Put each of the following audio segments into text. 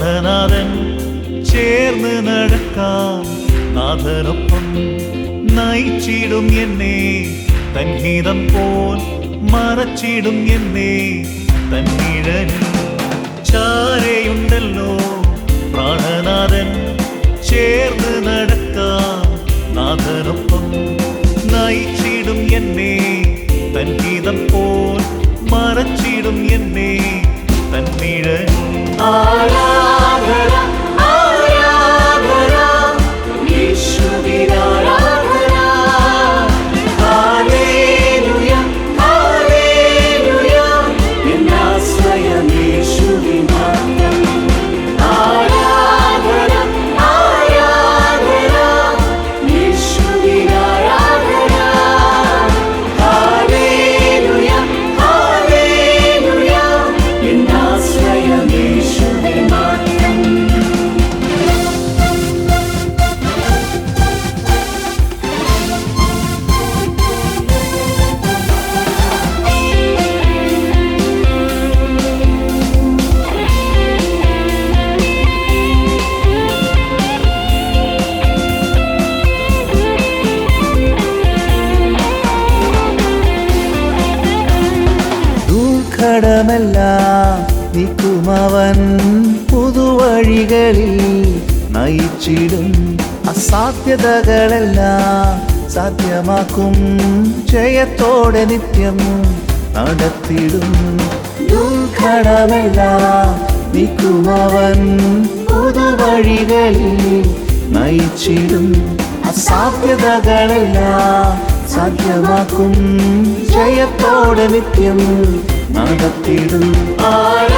പ്രാണനാഥൻ ചേർന്ന് നടക്കാം നാഥനൊപ്പം നയിച്ചിടും എന്നെ. തൻഹീതം പോൽ മറച്ചിടും എന്നെ. തന്നിഴനിൽ ചാരയുണ്ടല്ലോ. പ്രാണനാഥൻ ചേർന്ന് നടക്കാം നാഥനൊപ്പം നയിച്ചിടും എന്നെ. തൻഹീതം പോൽ മറച്ചിടും എന്നെ. തന്നീഴൻ ആരാധന നീക്കുമവൻ പുതുവഴികളിൽ നയിച്ചിടും അസാധ്യതകളെല്ലാം സാധ്യമാക്കും ജയത്തോടെ നിത്യം നടത്തിടും ദുർഘടമെല്ലാം നീക്കുമവൻ പുതുവഴികളിൽ നയിച്ചിടും അസാധ്യതകളെല്ലാം സാധ്യമാക്കും ജയത്തോടെ നിത്യം നടത്തിടും ആരാധന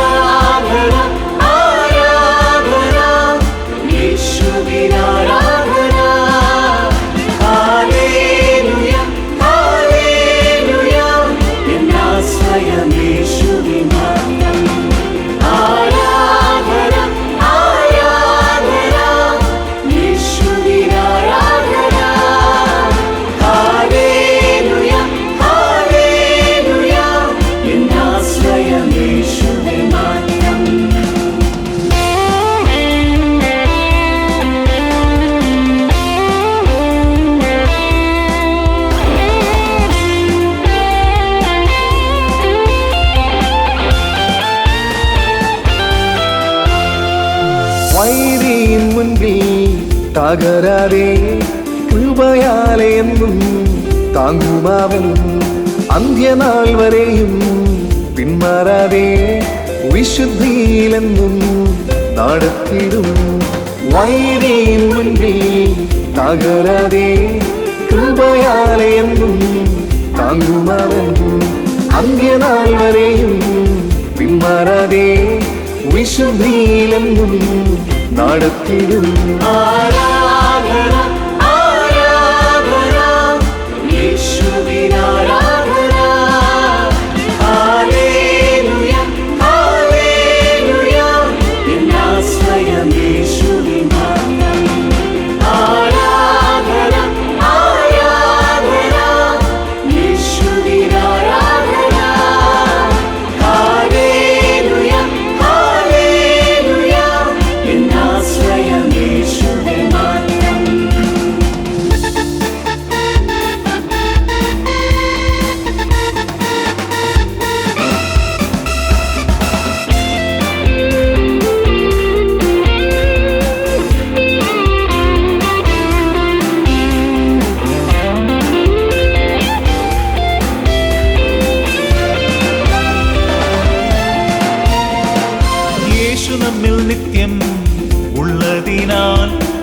വൈരിയും മുൻപിൽ തകരാതെ കൃപയാലെ എന്നും താങ്ങുമാവൻ അന്ത്യനാൾ വരെയും പിന്മാറാതെ വിശുദ്ധിയിലെന്നും നടത്തിടും. വൈരിയും മുൻപിൽ തകരാതെ കൃപയാലെ എന്നും താങ്ങുമാവൻ അന്ത്യനാൾ വരെയും പിന്മാറാതെ വിശുദ്ധിയിലെന്നും നടത്തിടും ആരാധന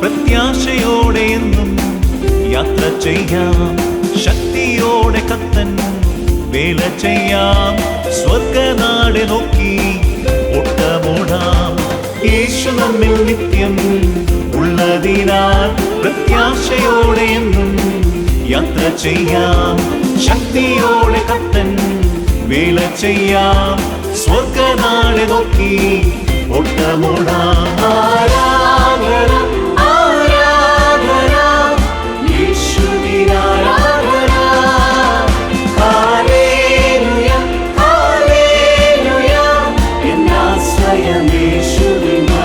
പ്രത്യാശയോടെ എന്നും യാത്ര ചെയ്യാം. ശക്തിയോടെ കത്തൻ വേല ചെയ്യാം. സ്വർഗനാട് നോക്കി ഒട്ടമൂടാം യേശു നമ്മിൽ നിത്യം ഉള്ളതിനാൽ പ്രത്യാശയോടെ എന്നും യാത്ര ചെയ്യാം. ശക്തിയോടെ കത്തൻ വേല ചെയ്യാം. സ്വർഗനാട് നോക്കി ഒട്ടമോടാം I am, shooting should.